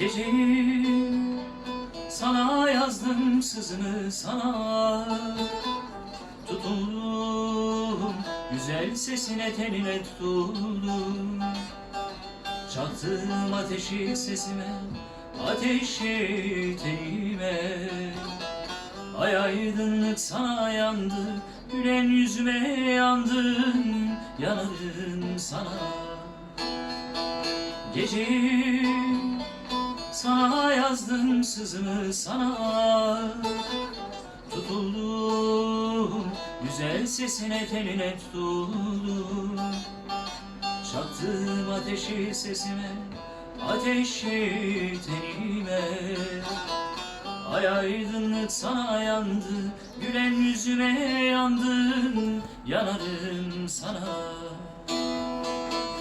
Geceyi sana yazdım sızını sana. Tutuldum güzel sesine tenine tutuldum. Çaktım ateşi sesime ateşi tenime Ay aydınlık sana yandı Gülen yüzüme yandın Yanarım sana. Geceyi sana yazdım sızımı sana. Tutuldum güzel sesine teline tutuldum. Çaktım ateşi sesime ateşi tenime. Ay aydınlık sana yandı Gülen yüzüme yandın Yanarım sana